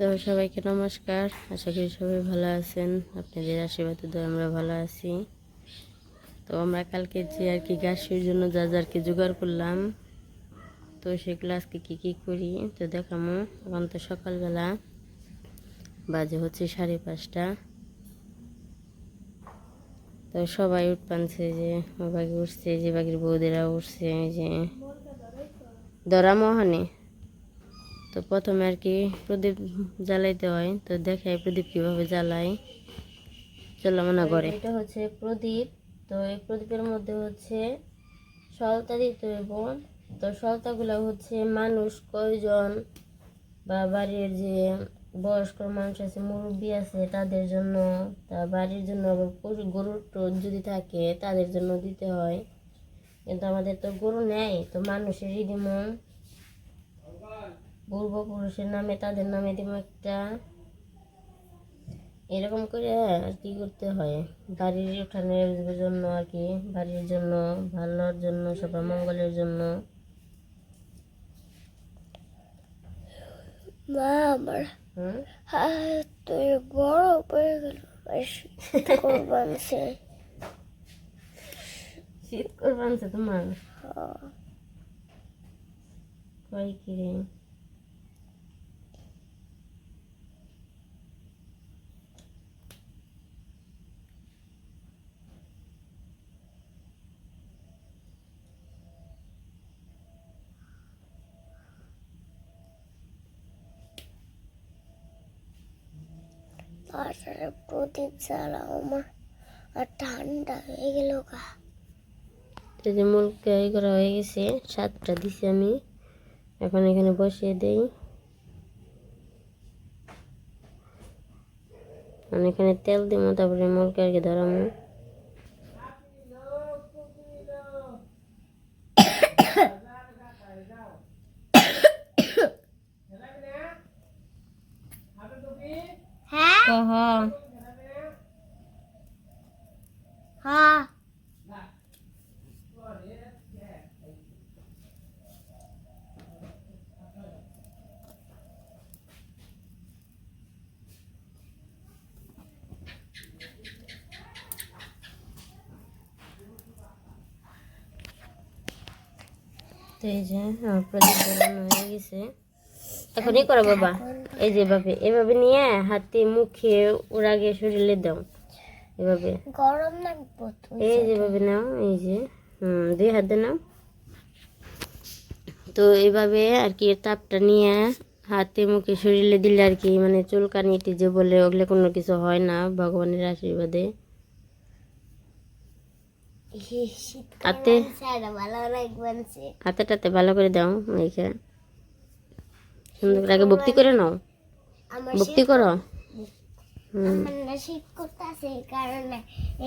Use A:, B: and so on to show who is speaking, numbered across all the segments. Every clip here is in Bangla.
A: তো সবাইকে নমস্কার। আশা করি সবাই ভালো আছেন। আপনাদের আশীর্বাদে তো আমরা ভালো আছি। তো আমরা কালকে যে আর কি গাছের জন্য যা যা আর কি জোগাড় করলাম, তো সেগুলো আজকে কী কী করি, তো দেখামো। এখন তো সকালবেলা বাজে হচ্ছে সাড়ে পাঁচটা। তো সবাই উঠপানছে যে বাকি উঠছে, যে বাকির বৌদেরা উঠছে যে। দরা মহানে। তো প্রথমে আর কি প্রদীপ জ্বালাইতে হয় তো দেখাই প্রদীপ কীভাবে জ্বালাই চলো মনে করে। এটা হচ্ছে প্রদীপ তো এই প্রদীপের মধ্যে হচ্ছে সলতা দিতে হইব। তো সলতাগুলো হচ্ছে মানুষ কয়জন বা বাড়ির যে বয়স্ক মানুষ আছে মুরব্বী আছে তাদের জন্য তা বাড়ির জন্য আবার পশু- গরুর টোর যদি থাকে তাদের জন্য দিতে হয়। কিন্তু আমাদের তো গরু নেয় তো মানুষেরই দিব পূর্বপুরুষের নামে তাদের নামে দিব একটা। এরকম করে আর কি করতে হয়। বাড়ির উঠানের জন্য আর কি বাড়ির জন্য ভালোর জন্য সবার মঙ্গলের জন্য।
B: মা আমার
A: হুম?
B: হাত বড় পড়ে গেল কোরবানছে
A: শীত করবানছে তোমার। কয় কি রে
B: তারপরে প্রদীপ জ্বালাও আমার আর ঠান্ডা হয়ে গেল গা।
A: যে মুলকে এই করা হয়ে গেছে সাতটা দিছি আমি। এখন এখানে বসিয়ে দেই। আমি এখানে তেল দিব তারপরে মুলকে আর কি ধরামো।
B: হ্যাঁ?
A: কহ
B: হ্যাঁ
A: তো এই যে আমার প্রদীপ জ্বালানো হয়ে গেছে। এখনই করো বাবা এই যে এভাবে এভাবে নিয়ে হাতে মুখে ওর আগে শরীরে দাও। এভাবে।
B: গরম
A: এই যেভাবে নাও এই যে হুম দুই হাত নাও। তো এইভাবে আর কি তাপটা নিয়ে হাতে মুখে শরীরে দিলে আর কি মানে চুলকানিটি যে বলে ওগুলো কোনো কিছু হয় না ভগবানের আশীর্বাদে। হাতে হাতে টাতে ভালো করে দাও এইখানে সুন্দর আগে ভক্তি করে নাও। ভক্তি করো।
B: শীত করতেছে কারণে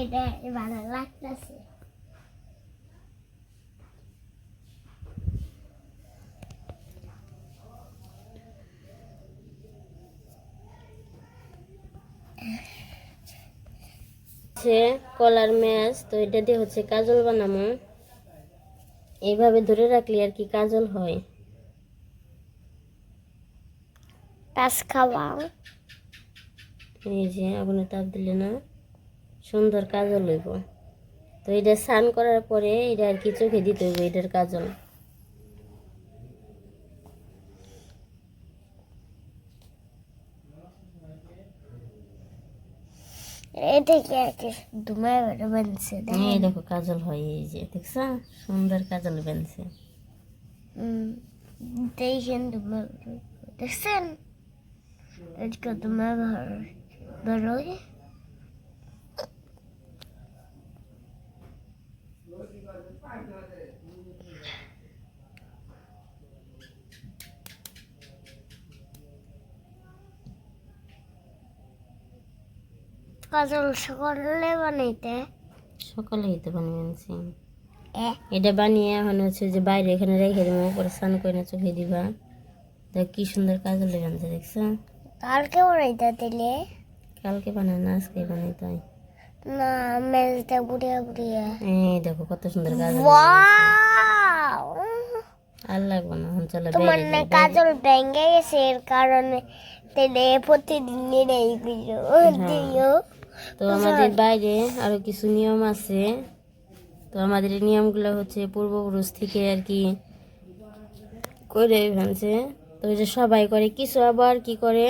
B: এটা ভালো লাগতেছে
A: হচ্ছে কলার ম্যাচ তো এটা দিয়ে হচ্ছে কাজল বানামো এইভাবে ধরে রাখলে আর কি কাজল হয়।
B: পাস খাওয়া।
A: এই যে আগুনে তাপ দিলে না সুন্দর কাজল হইব। তো এটা স্নান করার পরে এটা আর কি চোখে দিতে হইব এটার কাজল।
B: এটা কি আর কি ধুমে বেড়ে বানছে
A: এই দেখো কাজল হয় এই যে দেখছ? সুন্দর কাজল বেনছে।
B: দেখেন ধুমে দেখছেন? আজকে ধুমে বেরোয় কাজল সকালে বানাইতে?
A: সকালে হইতে বানিয়েছি
B: এ?
A: এটা বানিয়ে এখন হচ্ছে যে বাইরে এখানে রেখে দেবো পরে স্নান করে না চোখে দিবা। দেখ কি সুন্দর কাজল বানছে দেখছ?
B: কালকে বানাইতে দিলে
A: কালকে বানায় না আজকে বানাই তাই।
B: না মেলতে বুড়িয়া বুড়িয়া
A: এই দেখো কত সুন্দর কাজল আর লাগবে না এখন চলো
B: তোমার না কাজল ভেঙে গেছে এর কারণে তেলে প্রতিদিন এটাই দিও দিও।
A: তো আমাদের বাইরে আরও কিছু নিয়ম আছে। তো আমাদের এই নিয়মগুলো হচ্ছে পূর্বপুরুষ থেকে আর কি করে ভাঙছে তো যে সবাই করে কিছু আবার কি করে?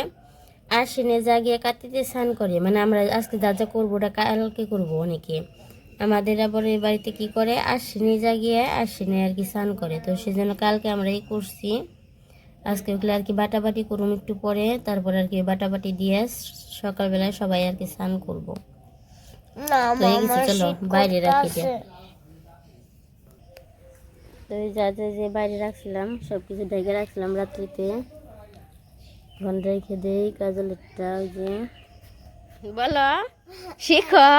A: আশ্বিনে জাগিয়ে কাতিতে স্নান করে। মানে আমরা আজকে যা যা করব ওটা কালকে করব অনেকে। আমাদের আবার এই বাড়িতে কি করে? আশ্বিনে জাগিয়ে আশ্বিনে আর কি স্নান করে। তো সেজন্য কালকে আমরা এই করছি। আজকে ওগুলো আর কি বাটাবাটি করুম একটু পরে তারপর আর কি বাটাবাটি দিয়ে সকালবেলায় সবাই আর কি স্নান করব চলো, বাইরে রাখি। তো এই যা যা যে বাইরে রাখছিলাম সব কিছু ঢেকে রাখছিলাম রাত্রিতে ঘন রেখে দেই কাজলেরটা ওই যে বলো শিখো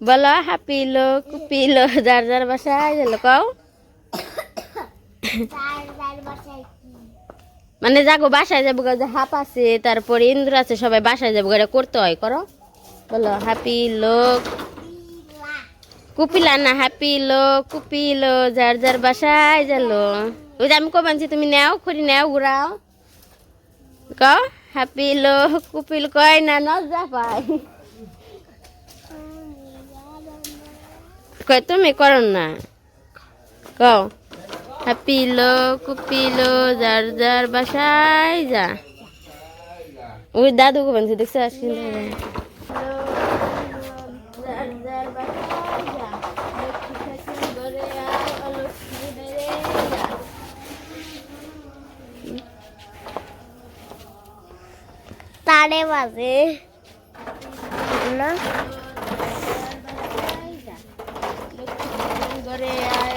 A: বলো হ্যাপি লো কুপি লো যার যার বাসায় গেল কও
B: তার তার বাসায় কি?
A: মানে যাগো বাসায় যাব যে হাপ আছে, তারপরে ইন্দ্র আছে, সবাই বাসায় যাব এটা করতে হয়, করো। বলো হ্যাপি লোক কুপিলা না হ্যাপি লোক কুপিলো, যার যার বাসায় গেলো। ওই যে আমি কমানছি তুমি নেও, খড়ি নেও, ঘুরাও। ক হ্যাপি লোক কুপিল কয় না নজা পাই কয়, তুমি করো না। কও। হ্যাপি লো কুপিলো যার যার বাসায় যা ওই দাদু কমানছি দেখছ যা
B: তারে বাজে না
A: ঘরে আয়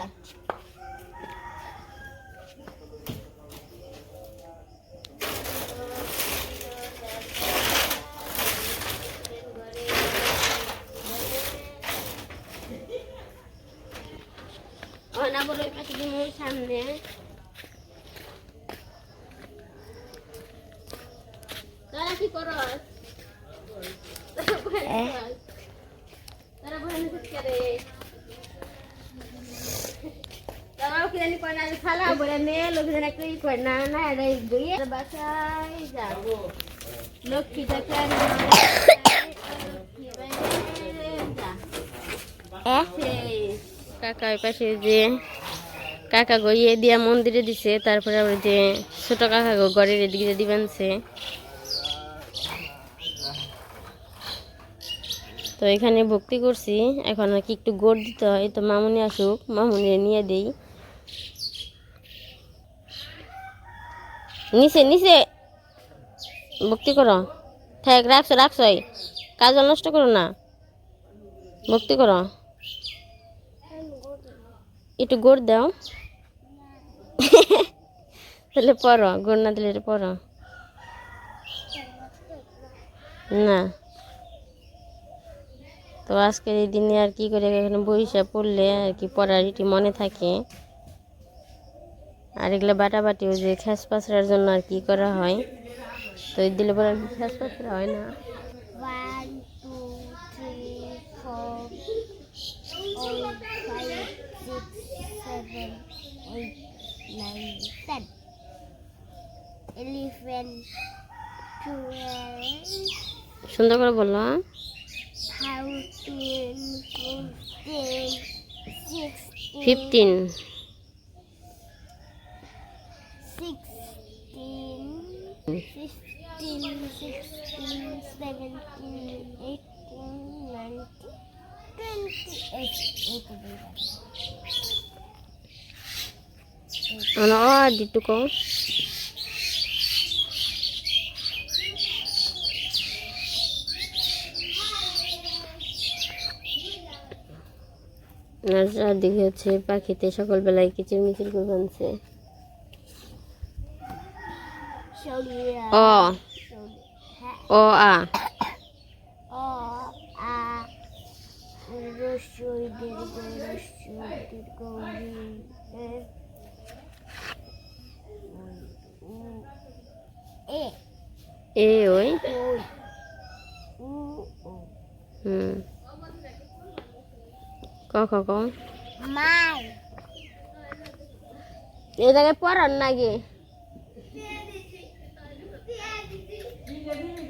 A: অলক্ষ্মী বেড়ে যা অনাবর ওই পাশে দিয়ে সামনে তারা কি করো তারা বলে করে কাকা ওই পাশে যে কাকা গো ইয়ে দিয়া মন্দিরে দিছে, তারপরে আবার যে ছোট কাকা ঘরের এদিকে দিবেনছে তো এখানে ভক্তি করছি, এখন আর কি একটু গোড় দিতে হয়। তো মামুনি আসুক মামুনি নিয়ে দেই। নিচে নিচে। ভক্তি করো। থাক, রাখছো রাখছো কাজল নষ্ট করো না। ভক্তি করো। একটু গোড় দাও। তাহলে পড়ো, গোড় না দিলে পড়ো। না। তো আজকের এই দিনে আর কি করে এখানে বইসা পড়লে আর কি পড়ার এটি মনে থাকে? আর এগুলো বাটাবাটি ওই যে খ্যাস পাসরার জন্য আর কি করা হয়। তো এই দিলে পরে কি খ্যাস পাসরা হয়? না
B: one two three four 16, 15, 16, 17, 18, 19, 28.
A: Ano, oh, dito ko. নাচরা দেখে হচ্ছে পাখিতে সকালবেলায় কিচিরমিচির করে বানছে ও ও আ
B: E,
A: এ ওই. হুম ক খ ক এই জায়গায় পড়ার নাকি না
B: ক খ গ ঘ ও চ ছ রে গাজ্য ছ ই অ ট ঠ ও ড ঢ মূর্ধন্য ন ট ঠ দ ঢ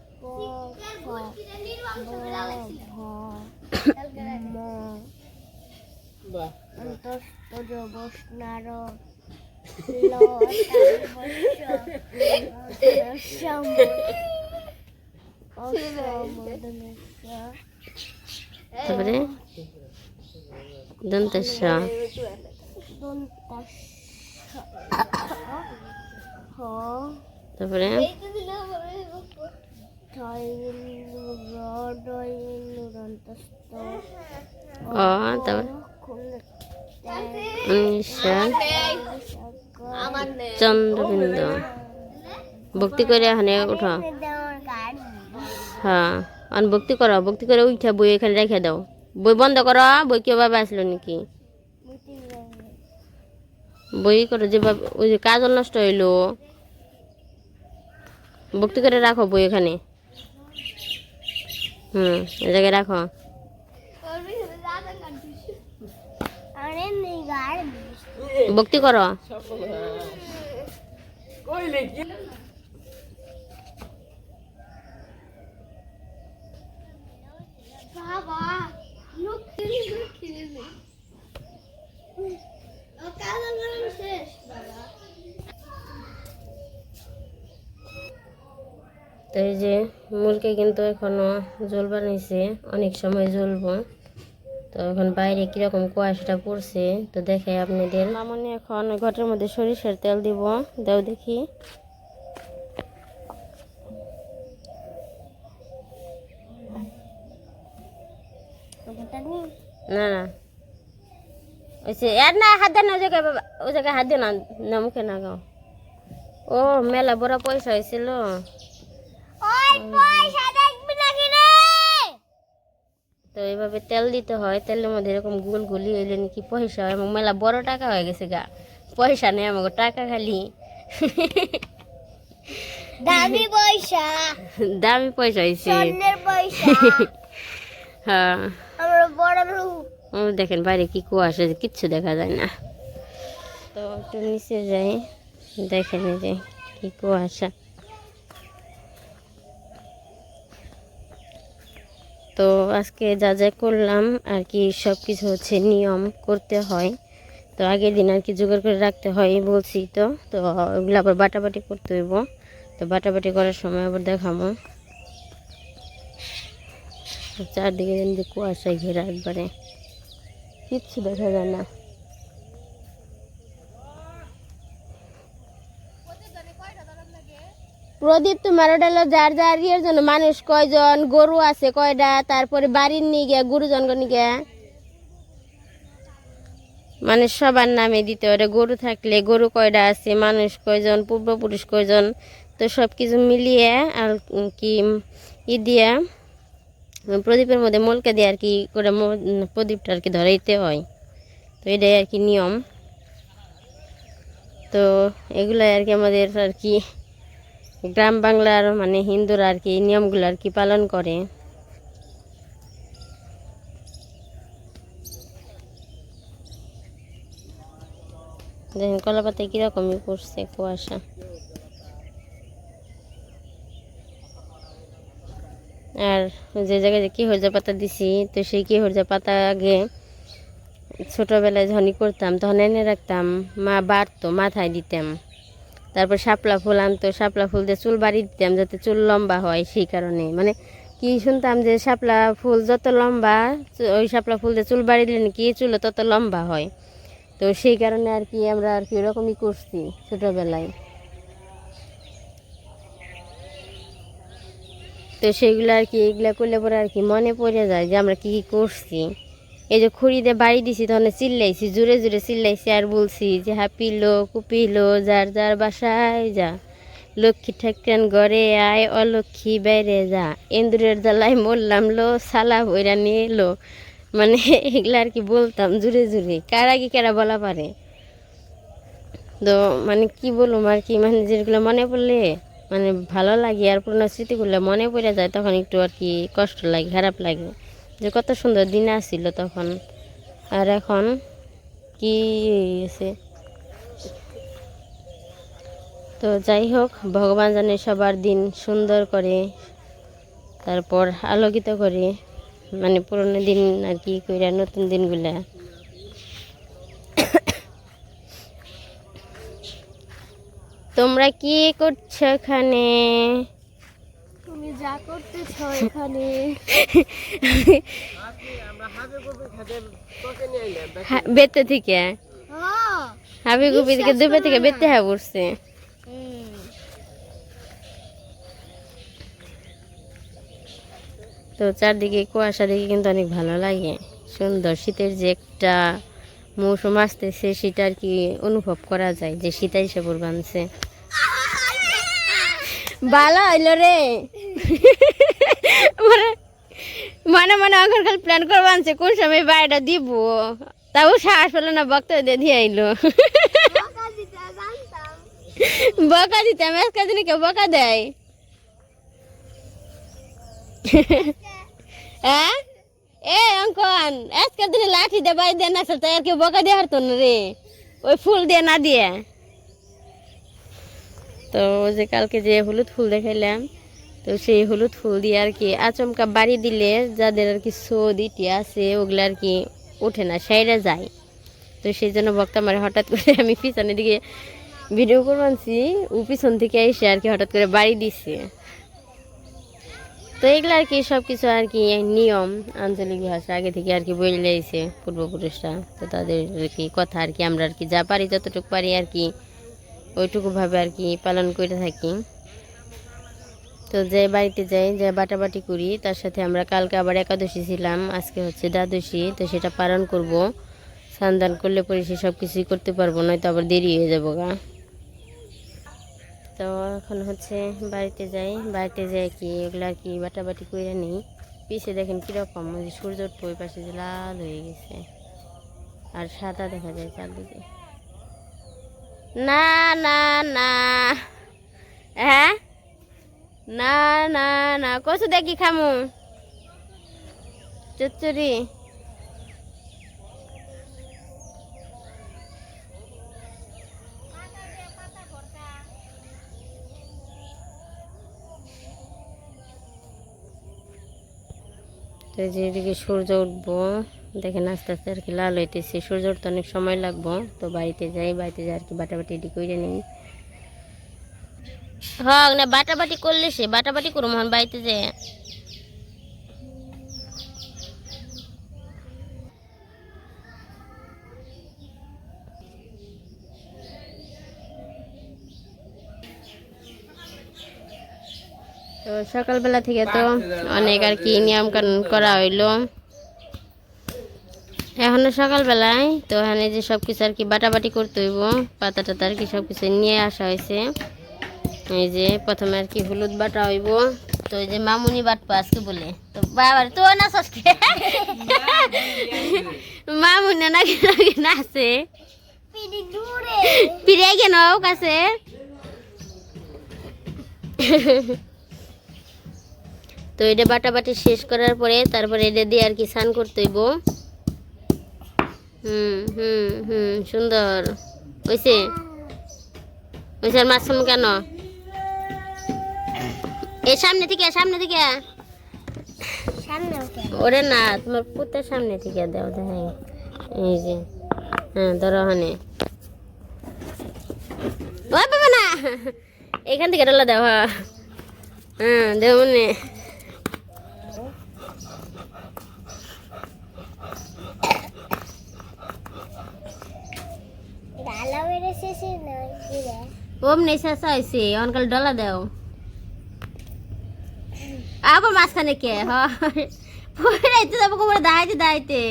A: প
B: ভ ম অন্তস্থ বসনার ল
A: তারপরে দন্তেশ
B: হ
A: তারপরে চন্দ্রবিন্দু। ভক্তি করে এখানে উঠো। হ্যাঁ ভক্তি করো, ভক্তি করে উঠা বই এখানে রেখে দাও। বই বন্ধ করো, বই কেউ ভাবে আসলো নাকি? বই করো যে ভাবে- ওই যে কাজল নষ্ট হইল। ভক্তি করে রাখো বই এখানে। হুম এ জায়গায় রাখো। ভক্তি করো।
B: বাবা লোক খেলি লোক খেলি ও কাজ গরম শেষ বাবা
A: তো এই যে মুরগি কিন্তু এখনও জল বানাইছে অনেক সময় জ্বলবো তো এখন বাইরে কীরকম কুয়াশাটা পড়ছে তো দেখে আপনাদের। মামনি এখন ঘটের মধ্যে সরিষার তেল দিব দাও দেখি। না না। ওই সে আর না হাত দেন ওই জায়গায় ওই জায়গায় হাত দেন না না মুখে না গাও। ও মেলা বড় পয়সা হয়েছিল
B: ওই পয়সা দেখবি নাকি রে
A: তো এইভাবে তেল দিতে হয় তেলের মধ্যে এরকম গোল গুলি এলে নাকি পয়সা হয় এবং মেলা বড় টাকা হয়ে গেছে গা। পয়সা নেই আমাকে টাকা খালি।
B: দামি পয়সা।
A: দামি পয়সা হয়েছে।
B: পয়সা।
A: হ্যাঁ। দেখেন বাইরে কি কুয়াশা কিচ্ছু দেখা যায় না। তো একটু নিচে যাই দেখেন যে কি কুয়াশা তো আজকে যা যা করলাম আর কি সব কিছু হচ্ছে নিয়ম করতে হয়। তো আগের দিন আর কি জোগাড় করে রাখতে হয় বলছি তো। তো ওগুলো আবার বাটাবাটি করতে হইব। তো বাটাবাটি করার সময় আবার দেখাবো। চারদিকে কুয়াশায় ঘেরা একবারে। কিচ্ছু দেখা যায় না। প্রদীপ তোমার ওটা হলো যার যার ইয়ের জন্য মানুষ কয়জন, গরু আছে কয়টা, তারপরে বাড়ির নিয়ে গিয়া গুরুজন নিয়ে মানে সবার নামে দিতে ওটা গরু থাকলে গরু কয়টা আছে, মানুষ কয়জন, পূর্বপুরুষ কয়জন, তো সব কিছু মিলিয়ে আর কি ই দিয়ে, প্রদীপের মধ্যে মলকা দিয়ে আর কি করে প্রদীপটা আর কি ধরাইতে হয়। তো এটাই আর কি নিয়ম। তো এগুলাই আর কি আমাদের আর কি গ্রাম বাংলার মানে হিন্দুরা আর কি, এই নিয়মগুলো আর কি পালন করে। দেখেন কলা কীরকমই পড়ছে কুয়াশা। আর যে জায়গায় কি হরজা পাতা দিছি, তো সেই কি হরজা পাতা আগে ছোটোবেলায় যখনই করতাম, তখন এনে রাখতাম, মা বাড়তো, মাথায় দিতাম। তারপর শাপলা ফুল আনতো, শাপলা ফুল দিয়ে চুল বাড়ি দিতাম যাতে চুল লম্বা হয় সেই কারণে। মানে কি শুনতাম যে শাপলা ফুল যত লম্বা ওই শাপলা ফুল দিয়ে চুল বাড়ি দিলে নাকি চুল তত লম্বা হয়। তো সেই কারণে আর কি আমরা আর কি ওরকমই করছি ছোটোবেলায়। তো সেগুলো আর কি, এগুলো করলে পরে আর কি মনে পড়ে যায় যে আমরা কী কী করছি। এই যে খুঁড়ি দিয়ে বাড়ি দিছি, তখন চিল্লাইছি, জোরে জোরে চিল্লাইছি আর বলছি যে হাপিলো কুপিলো, যার যার বাসায় যা। লক্ষ্মী ঠাকুরান ঘরে, আয় অলক্ষ্মী বাইরে যা। এন্দুরের জ্বালায় মরলাম, লো, সালা বইরা নিয়ে এলো মানে এগুলা আর কি বলতাম, জোরে জোরে। কারা কি কারা বলা পারে? তো মানে কি বলুম আর কি মানে যেগুলো মনে পড়লে মানে ভালো লাগে আর পুরোনো স্মৃতিগুলো মনে পড়ে যায়, তখন একটু আর কি কষ্ট লাগে, খারাপ লাগে। যে কত সুন্দর দিন আসছিল তখন। আর এখন কি হয়েছে তো যাই হোক, ভগবান জানে সবার দিন সুন্দর করে, তারপর আলোকিত করে মানে পুরোনো দিন আর কি কইরা নতুন দিনগুলা। তোমরা কি করছ এখানে?
B: তুমি যা করতেছ এখানে।
A: বেতে থেকে। হাবি গুবি থেকে দুবে থেকে বেতে হ্যাঁ পড়ছে। তো চারদিকে কুয়াশা দেখে কিন্তু অনেক ভালো লাগে। সুন্দর শীতের যে একটা মৌসুম আসতেছে, সেটা আর কি অনুভব করা যায় যে শীত এসে বানছে ভালো হইল রে। মানে- মনে মনে খালি প্ল্যান করে বানছে কোন সময় বাড়িটা দিব। তাও সাহস পেল না বক্তব্য দিয়ে আইলো। বকা দিতাম আজকাল দিনে কেউ বকা দেয়? হ্যাঁ এ, অঙ্কন আজকাল দিনে লাঠি দিয়ে বাড়ি দিয়ে না তাই আর কেউ বকা দিয়ে হারতো না রে। ওই ফুল দিয়ে না দিয়ে। তো যে কালকে যে হলুদ ফুল দেখাইলাম তো সেই হলুদ ফুল দিয়ে আর কি আচমকা বাড়ি দিলে যাদের আর কি সৌদিটি আছে ওগুলো আর কি ওঠে না সাইডে যায় তো সেই জন্য বক্তা মারে হঠাৎ করে আমি পিছনের দিকে ভিডিও করবানছি ও পিছন থেকে এসে আর কি হঠাৎ করে বাড়ি দিছে তো এগুলো আর কি সব কিছু আর কি নিয়ম আঞ্চলিক ভাষা আগে থেকে আর কি বই লেগেছে পূর্বপুরুষরা তো তাদের আর কি কথা আর কি আমরা আর কি যা পারি যতটুকু পারি আর কি ওইটুকু ভাবে আর কি পালন করে থাকি। তো যে বাড়িতে যাই, যে বাটাবাটি করি, তার সাথে আমরা কালকে আবার একাদশী ছিলাম, আজকে হচ্ছে দ্বাদশী, তো সেটা পালন করব। স্নান করলে পরে সে সব কিছুই করতে পারব, নয়তো আবার দেরি হয়ে যাব গা। তো এখন হচ্ছে বাড়িতে যাই বাড়িতে যাই কি এগুলো আর কি বাটাবাটি করে নিই। পিছে দেখেন কীরকম সূর্য ওই পাশে যে লাল হয়ে গেছে। আর সাদা দেখা যায় চারদিকে। না না না। হ্যাঁ? না না না। কচু দেখি খামু? চচ্চড়ি। তো এই যে এদিকে সূর্য উঠবো। দেখেন আস্তে আস্তে আর কি লাল হইতেছে। সূর্য তো অনেক সময় লাগবো, তো বাড়িতে যাই বাড়িতে যাই আর কি বাটাবাটি এটি করে নিই। হক না, বাটাবাটি করলে সে, বাটাবাটি করো মহান বাড়িতে যে। তো সকালবেলা থেকে তো অনেক আর কি নিয়ম কানুন করা হইল। এখনও সকালবেলায় তো এখানে যে সব কিছু আর কি বাটাবাটি করতে হইব পাতা টাতা আর কি সব কিছু নিয়ে আসা হয়েছে। এই যে প্রথমে আর কি হলুদ বাটা হইব তো এই যে মামুনি বাটপা আজকে বলে। তো বাবার তো না সস্কে? মামুনি নাকি নাকি নাচে
B: পিড়ি
A: কেন কাছে? তো এটা বাটাবাটি শেষ করার পরে তারপরে এটা দিয়ে আর কি স্নান করতে হইব। হুম হুম হুম, সুন্দর। হয়েছে হয়েছে আর মাছ কেন? এ সামনে থেকে সামনে থেকে। ওরে না, তোমার পুতের সামনে থেকে দাও দেখাই এই যে হ্যাঁ ধরো ওখানে। ও বাবা না, এখান থেকে ডলা দাও হ্যাঁ। হ্যাঁ মনে
B: বেড়ে শেষে
A: হয়েছে অনকাল ডলা দাও। আবার মাঝখানে কে? হয় যাব কোমরে, দাঁড়াইতে দাঁড়াইতে।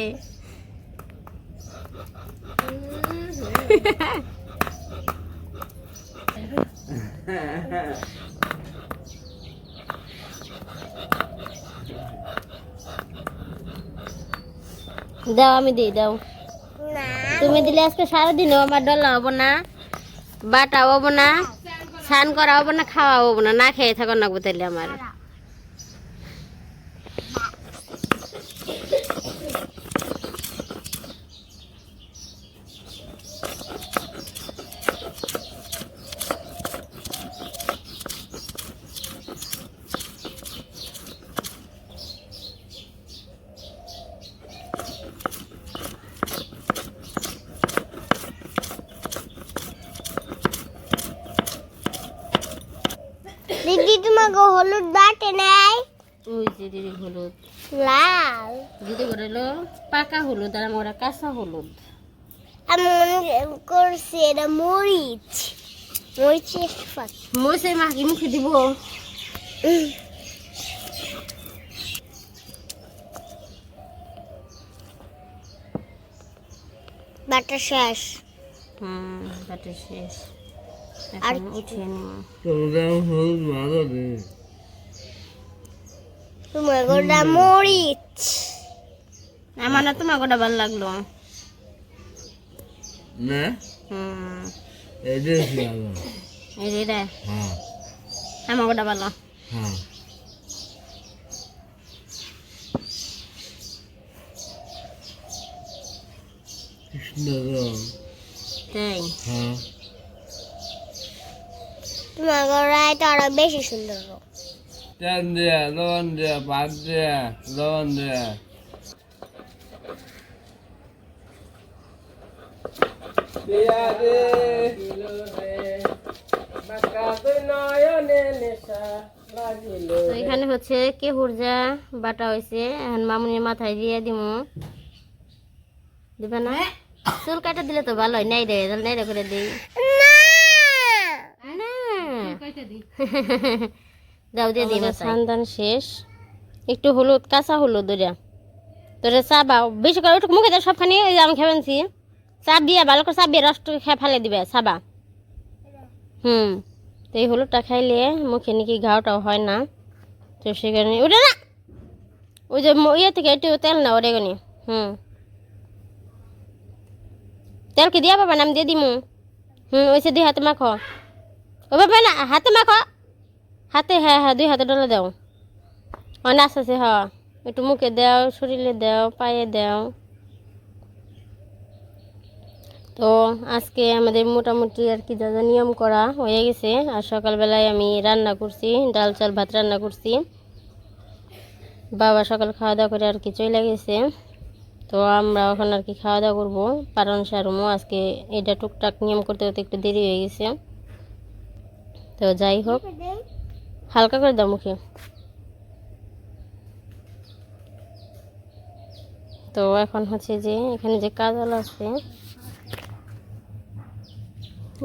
A: দাও, আমি দিই, দাও। তুমি দিলে আজকে সারাদিনও আমার ডলা হব না, বাটা হব না, স্নান করা হব না, খাওয়া হব না না খেয়ে থাকো না তাহলে আমার
B: দিদি তোমাকে হলুদ বাটে নাই
A: ওই যে দিদি হলুদ।
B: লাল।
A: দিদি করে হলো পাকা হলুদ আর আমরা কাঁচা হলুদ।
B: আমি মনে এটা মরিচ। মরিচের
A: মরিচের মাখি মুখে দিব?
B: বাটা শেষ।
A: হুম বাটা শেষ।
B: আর
A: এখন উঠিয়ে নিব।
B: তোমার গোটা মরিচ।
A: আমার না তোমার গোটা ভালো লাগল।
C: না?
A: হুম। এই
C: হ্যাঁ।
A: আমার গোটা ভালো।
C: হ্যাঁ। কৃষ্ণ
A: তাই?
C: হ্যাঁ।
B: তোমার গোড়ায় তো আরও বেশি সুন্দর।
C: তেল দেয়া লবণ দেয়া ভাত দেয়া লবণ দেয়া
A: তো এখানে হচ্ছে কেহুর যা বাটা হয়েছে এখন মামুনির মাথায় দিয়ে দিমু। দিবে না? চুল কাটা দিলে তো ভালো হয় নাই রে নাই রে করে দিই।
B: না!
A: যাও দিয়ে দিই সন্ধান শেষ। একটু হলুদ কাঁচা হলুদ ওটা তোরে চা বাও বেশি করে ওটুকু মুখে দেয় সবখানি ওই আমি খেবেনছি চা দিয়ে ভালো করে চা দিয়ে রসটু খেয়ে ফেলে দিবে চাবা। হুম তো এই হলুদটা খাইলে মুখে নাকি ঘাওটাও হয় না। তো সেই কারণে ওটা না ওই যে ইয়ে থেকে একটু তেল না ওরে গনি হুম। তেল কি দিয়া বাবা নাম দিয়ে দিমু। হুম ওইসে দুই হাতে মাখো। ও বাবা না হাতে মাখো। হাতে হ্যাঁ হ্যাঁ দুই হাতে ডলে দাও। অনেক আস্তে আস্তে হ্যাঁ একটু মুখে দাও, শরীরে দাও, পায়ে দাও। তো আজকে আমাদের মোটামুটি আর কি যা যা নিয়ম করা হয়ে গেছে, আর সকালবেলায় আমি রান্না করছি, ডাল চাল ভাত রান্না করছি। বাবা সকাল খাওয়া দাওয়া করে আর কি চলে গেছে। তো আমরা এখন আর কি খাওয়া দাওয়া করব। পারন সারমো আজকে এটা টুকটাক নিয়ম করতে করতে একটু দেরি হয়ে গেছে। তো যাই হোক। হালকা করে দাও মুখে। তো এখন হচ্ছে যে এখানে যে কাজল আছে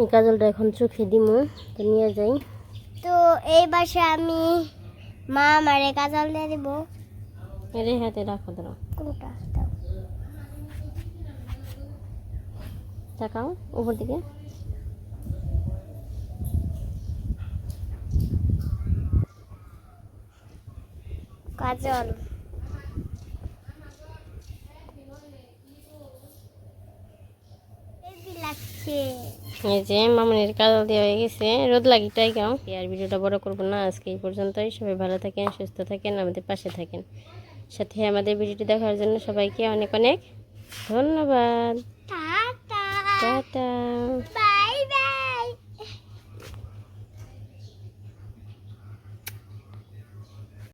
A: এই কাজলটা এখন চোখে দিমু তো নিয়ে যাই।
B: তো এই বাসে আমি মা আমারে কাজল দিয়ে দিব।
A: এর হাতে রাখো ধরো
B: কোনটা? দাও।
A: তাকাও উপর দিকে।
B: কাজল।
A: এই যে মামনির কাজল দেওয়া হয়ে গেছে রোদ লাগিটাই গাও আর ভিডিওটা বড় করব না আজকে এই পর্যন্তই। সবাই ভালো থাকেন সুস্থ থাকেন আমাদের পাশে থাকেন। সাথে আমাদের ভিডিওটি দেখার জন্য সবাইকে অনেক অনেক ধন্যবাদ।
B: টাটা।